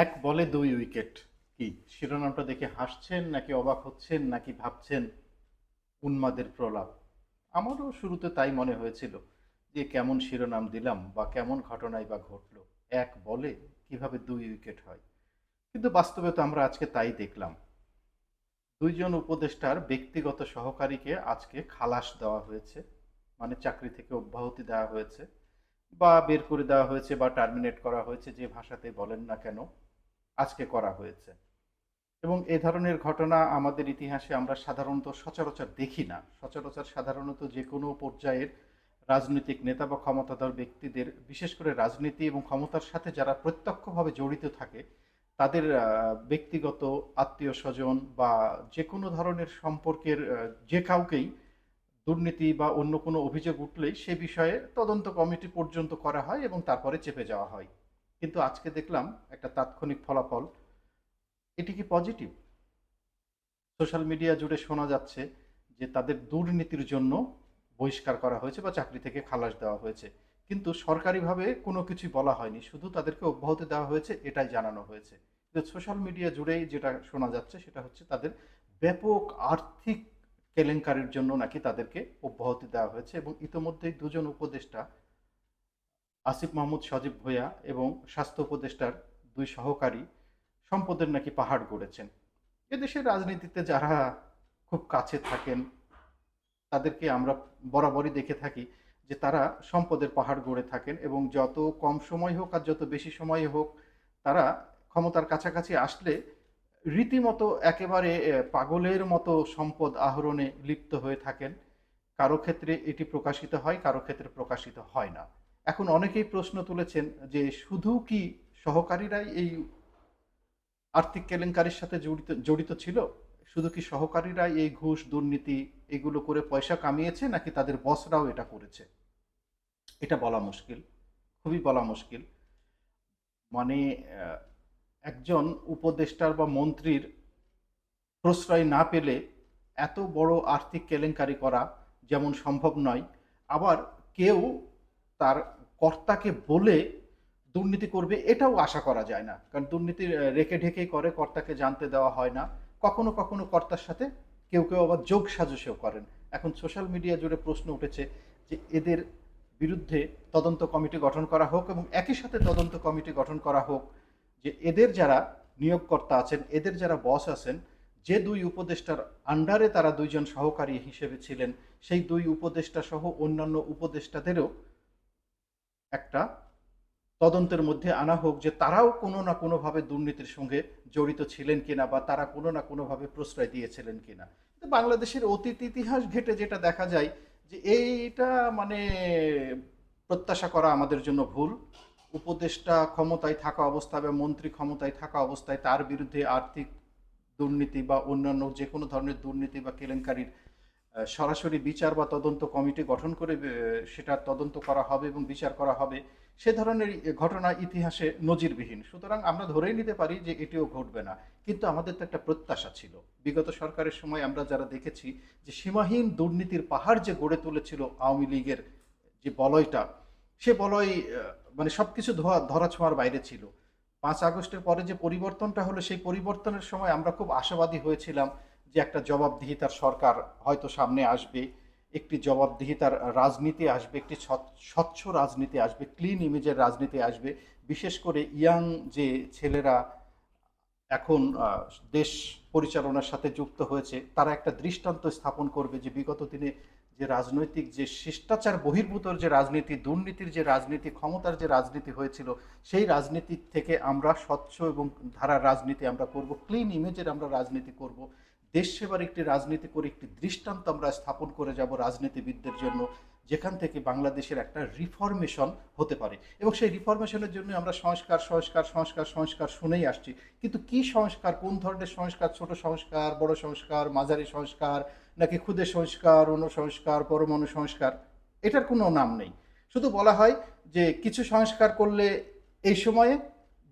এক বলে দুই উইকেট। কি, শিরোনামটা দেখে হাসছেন নাকি অবাক হচ্ছেন নাকি ভাবছেন উন্মাদের প্রলাপ? আমারও শুরুতে তাই মনে হয়েছিল যে কেমন শিরোনাম দিলাম বা কেমন ঘটনাই বা ঘটলো। এক বলে কীভাবে দুই উইকেট হয়? কিন্তু বাস্তবে তো আমরা আজকে তাই দেখলাম। দুইজন উপদেষ্টার ব্যক্তিগত সহকারীকে আজকে খালাস দেওয়া হয়েছে মানে চাকরি থেকে অব্যাহতি দেওয়া হয়েছে বা বের করে দেওয়া হয়েছে বা টার্মিনেট করা হয়েছে যে ভাষাতে বলেন না কেন। আজকে করা হয়েছে। এবং এ ধরনের ঘটনা আমাদের ইতিহাসে আমরা সাধারণত সচরাচর দেখি না। সচরাচর সাধারণত যে কোনো পর্যায়ের রাজনৈতিক নেতা বা ক্ষমতাধর ব্যক্তিদের, বিশেষ করে রাজনীতি এবং ক্ষমতার সাথে যারা প্রত্যক্ষভাবে জড়িত থাকে, তাদের ব্যক্তিগত আত্মীয় স্বজন বা যে কোনো ধরনের সম্পর্কের যে কাউকেই দুর্নীতি বা অন্য কোনো অভিযোগ উঠলেই সে বিষয়ে তদন্ত কমিটি পর্যন্ত করা হয় এবং তারপরে চেপে যাওয়া হয়। কিন্তু আজকে দেখলাম একটা তাৎক্ষণিক ফলাফল। এটি কি পজিটিভ? সোশ্যাল মিডিয়া জুড়ে শোনা যাচ্ছে যে তাদের দুর্নীতির জন্য বহিষ্কার করা হয়েছে বা চাকরি থেকে খালাস দেওয়া হয়েছে। কিন্তু সরকারিভাবে কোনো কিছুই বলা হয়নি, শুধু তাদেরকে অব্যাহতি দেওয়া হয়েছে, এটাই জানানো হয়েছে। কিন্তু সোশ্যাল মিডিয়া জুড়েই যেটা শোনা যাচ্ছে সেটা হচ্ছে তাদের ব্যাপক আর্থিক কেলেঙ্কারির জন্য নাকি তাদেরকে অব্যাহতি দেওয়া হয়েছে এবং ইতোমধ্যেই দুজন উপদেষ্টা আসিফ মাহমুদ সজীব ভূঁইয়া এবং স্বাস্থ্য উপদেষ্টার দুই সহকারী সম্পদের নাকি পাহাড় গড়েছেন। এদেশের রাজনীতিতে যারা খুব কাছে থাকেন, তাদেরকে আমরা বরাবরই দেখে থাকি যে তারা সম্পদের পাহাড় গড়ে থাকেন এবং যত কম সময় হোক আর যত বেশি সময় হোক তারা ক্ষমতার কাছাকাছি আসলে রীতিমতো একেবারে পাগলের মতো সম্পদ আহরণে লিপ্ত হয়ে থাকেন। কারও ক্ষেত্রে এটি প্রকাশিত হয়, কারও ক্ষেত্রে প্রকাশিত হয় না। এখন অনেকেই প্রশ্ন তুলেছেন যে শুধু কি সহকারীরাই এই আর্থিক কেলেঙ্কারির সাথে জড়িত জড়িত ছিল? শুধু কি সহকারীরাই এই ঘুষ, দুর্নীতি এগুলো করে পয়সা কামিয়েছে নাকি তাদের বসরাও এটা করেছে? এটা বলা মুশকিল, খুবই বলা মুশকিল। মানে একজন উপদেষ্টার বা মন্ত্রীর প্রশ্রয় না পেলে এত বড় আর্থিক কেলেঙ্কারি করা যেমন সম্ভব নয়, আবার কেউ তার কর্তাকে বলে দুর্নীতি করবে এটাও আশা করা যায় না। কারণ দুর্নীতি রেখে ঢেকেই করে, কর্তাকে জানতে দেওয়া হয় না। কখনো কখনো কর্তার সাথে কেউ কেউ আবার যোগ সাজসেও করেন। এখন সোশ্যাল মিডিয়া জুড়ে প্রশ্ন উঠেছে যে এদের বিরুদ্ধে তদন্ত কমিটি গঠন করা হোক এবং একই সাথে তদন্ত কমিটি গঠন করা হোক যে এদের যারা নিয়োগকর্তা আছেন, এদের যারা বস আছেন, যে দুই উপদেষ্টার আন্ডারে তারা দুইজন সহকারী হিসেবে ছিলেন, সেই দুই উপদেষ্টা সহ অন্যান্য উপদেষ্টাদেরও একটা তদন্তের মধ্যে আনা হোক যে তারাও কোনো না কোনোভাবে দুর্নীতির সঙ্গে জড়িত ছিলেন কিনা বা তারা কোনো না কোনোভাবে প্রশ্রয় দিয়েছিলেন কিনা। বাংলাদেশের অতীত ইতিহাস ঘেটে যেটা দেখা যায় যে এইটা মানে প্রত্যাশা করা আমাদের জন্য ভুল। উপদেষ্টা ক্ষমতায় থাকা অবস্থায় বা মন্ত্রী ক্ষমতায় থাকা অবস্থায় তার বিরুদ্ধে আর্থিক দুর্নীতি বা অন্যান্য যে কোনো ধরনের দুর্নীতি বা কেলেঙ্কারির সরাসরি বিচার বা তদন্ত কমিটি গঠন করে সেটার তদন্ত করা হবে এবং বিচার করা হবে, সে ধরনের ঘটনা ইতিহাসে নজিরবিহীন। সুতরাং আমরা ধরেই নিতে পারি যে এটিও ঘটবে না। কিন্তু আমাদের তো একটা প্রত্যাশা ছিল। বিগত সরকারের সময় আমরা যারা দেখেছি যে সীমাহীন দুর্নীতির পাহাড় যে গড়ে তুলেছিল আওয়ামী লীগের যে বলয়টা, সে বলয় মানে সবকিছু ধোয়া ধরা ছোঁয়ার বাইরে ছিল। পাঁচ আগস্টের পরে যে পরিবর্তনটা হলো, সেই পরিবর্তনের সময় আমরা খুব আশাবাদী হয়েছিলাম যে একটা জবাবদিহিতার সরকার হয়তো সামনে আসবে, একটি জবাবদিহিতার রাজনীতি আসবে, একটি স্বচ্ছ- রাজনীতি আসবে ক্লিন ইমেজের রাজনীতি আসবে, বিশেষ করে ইয়াং যে ছেলেরা এখন দেশ পরিচালনার সাথে যুক্ত হয়েছে, তারা একটা দৃষ্টান্ত স্থাপন করবে যে বিগত দিনে যে রাজনৈতিক যে শিষ্টাচার বহির্ভূত যে রাজনীতি, দুর্নীতির যে রাজনীতি, ক্ষমতার যে রাজনীতি হয়েছিল, সেই রাজনীতি থেকে আমরা স্বচ্ছ এবং ধারার রাজনীতি আমরা করব ক্লিন ইমেজের আমরা রাজনীতি করব। দেশ সেবার একটি রাজনীতি করে একটি দৃষ্টান্ত আমরা স্থাপন করে যাব রাজনীতিবিদদের জন্য, যেখান থেকে বাংলাদেশের একটা রিফরমেশন হতে পারে। এবং সেই রিফরমেশনের জন্য আমরা সংস্কার সংস্কার সংস্কার সংস্কার শুনেই আসছি। কিন্তু কি সংস্কার, কোন ধরনের সংস্কার, ছোট সংস্কার, বড় সংস্কার, মাঝারি সংস্কার, নাকি ক্ষুদে সংস্কার, অন্য সংস্কার, পরমাণু সংস্কার, এটার কোনো নাম নেই। শুধু বলা হয় যে কিছু সংস্কার করলে এই সময়ে,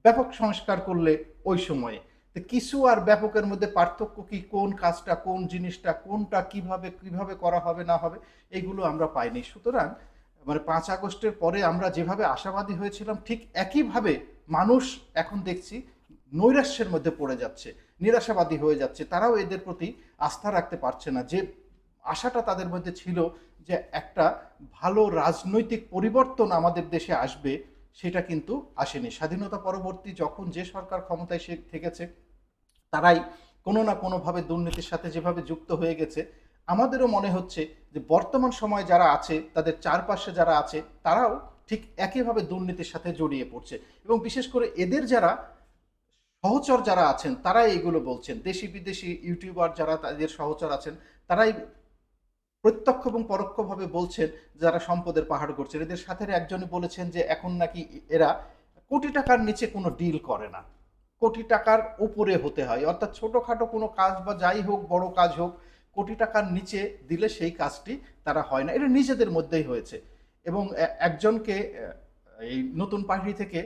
ব্যাপক সংস্কার করলে ওই সময়ে। কিছু আর ব্যাপকের মধ্যে পার্থক্য কি? কোন কাজটা, কোন জিনিসটা, কোনটা কীভাবে কীভাবে করা হবে, না হবে, এগুলো আমরা পাইনি। সুতরাং মানে পাঁচ আগস্টের পরে আমরা যেভাবে আশাবাদী হয়েছিলাম, ঠিক একইভাবে মানুষ এখন দেখছি নৈরাশ্যের মধ্যে পড়ে যাচ্ছে, নিরাশাবাদী হয়ে যাচ্ছে। তারাও এদের প্রতি আস্থা রাখতে পারছে না। যে আশাটা তাদের মধ্যে ছিল যে একটা ভালো রাজনৈতিক পরিবর্তন আমাদের দেশে আসবে সেটা কিন্তু আসেনি। স্বাধীনতা পরবর্তী যখন যে সরকার ক্ষমতায় সে থেকেছে, তারাই কোনো না কোনোভাবে দুর্নীতির সাথে যেভাবে যুক্ত হয়ে গেছে, আমাদেরও মনে হচ্ছে যে বর্তমান সময়ে যারা আছে, তাদের চারপাশে যারা আছে, তারাও ঠিক একইভাবে দুর্নীতির সাথে জড়িয়ে পড়ছে। এবং বিশেষ করে এদের যারা সহচর যারা আছেন, তারাই এগুলো বলছেন। দেশি বিদেশি ইউটিউবার যারা তাদের সহচর আছেন, তারাই প্রত্যক্ষ এবং পরোক্ষভাবে বলছেন যারা সম্পদের পাহাড় করছেন। এদের সাথে একজনই বলেছেন যে এখন নাকি এরা কোটি টাকার নিচে কোনো ডিল করে না। কোটি টাকার উপরে হতে হয়। অর্থাৎ ছোটোখাটো কোনো কাজ বা যাই হোক, বড় কাজ হোক, কোটি টাকার নিচে দিলে সেই কাজটি তারা হয় না। এটা নিজেদের মধ্যেই হয়েছে। এবং একজনকে এই নতুন পার্টি থেকে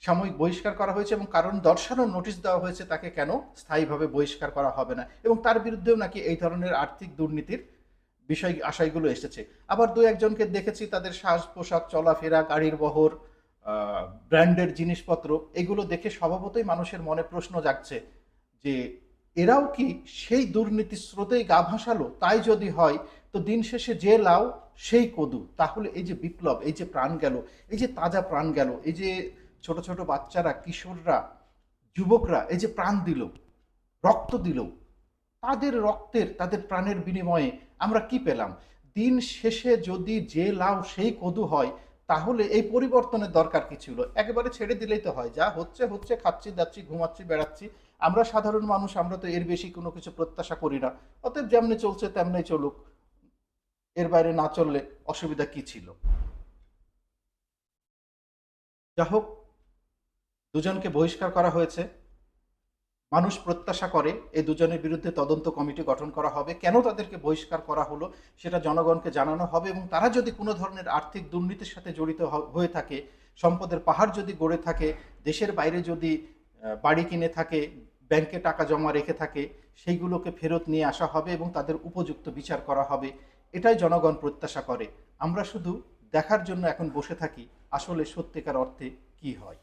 সাময়িক বহিষ্কার করা হয়েছে এবং কারণ দর্শানোর নোটিশ দেওয়া হয়েছে তাকে কেন স্থায়ীভাবে বহিষ্কার করা হবে না। এবং তার বিরুদ্ধেও নাকি এই ধরনের আর্থিক দুর্নীতির বিষয় আশয়গুলো এসেছে। আবার দু একজনকে দেখেছি, তাদের সাজ পোশাক চলাফেরা, গাড়ির বহর ব্র্যান্ডের জিনিসপত্র, এগুলো দেখে স্বভাবতই মানুষের মনে প্রশ্ন জাগছে যে, এরাও কি সেই দুর্নীতির স্রোতেই গা ভাসালো? তাই যদি হয়, তো দিন শেষে যে লাউ, সেই কদু। তাহলে এই যে বিপ্লব, এই যে প্রাণ গেল, এই যে তাজা প্রাণ গেল, এই যে ছোট ছোট বাচ্চারা, কিশোররা, যুবকরা, এই যে প্রাণ দিল, রক্ত দিল তাদের রক্তের, তাদের প্রাণের বিনিময়ে আমরা কি পেলাম? দিন শেষে যদি যে লাউ সেই কদু হয়, তাহলে এই পরিবর্তনের দরকার কি ছিল? একেবারে ছেড়ে দিলেই তো হয়। যা হচ্ছে হচ্ছে, খাচ্ছি, দাচ্ছি, ঘুমাচ্ছি, বেড়াচ্ছি। আমরা সাধারণ মানুষ, আমরা তো এর বেশি কোনো কিছু প্রত্যাশা করি না। অতএব যেমনি চলছে, তেমনি চলুক। এর বাইরে না চললে অসুবিধা কি ছিল? যা হোক দুজনকে বহিষ্কার করা হয়েছে। মানুষ প্রত্যাশা করে এই দুজনের বিরুদ্ধে তদন্ত কমিটি গঠন করা হবে। কেন তাদেরকে বহিষ্কার করা হলো সেটা জনগণকে জানানো হবে এবং তারা যদি কোনো ধরনের আর্থিক দুর্নীতির সাথে জড়িত হয়ে থাকে, সম্পদের পাহাড় যদি গড়ে থাকে, দেশের বাইরে যদি বাড়ি কিনে থাকে, ব্যাংকে টাকা জমা রেখে থাকে, সেইগুলোকে ফেরত নিয়ে আসা হবে এবং তাদের উপযুক্ত বিচার করা হবে। এটাই জনগণ প্রত্যাশা করে। আমরা শুধু দেখার জন্য এখন বসে থাকি। আসলে সত্যিকার অর্থে কি হয়?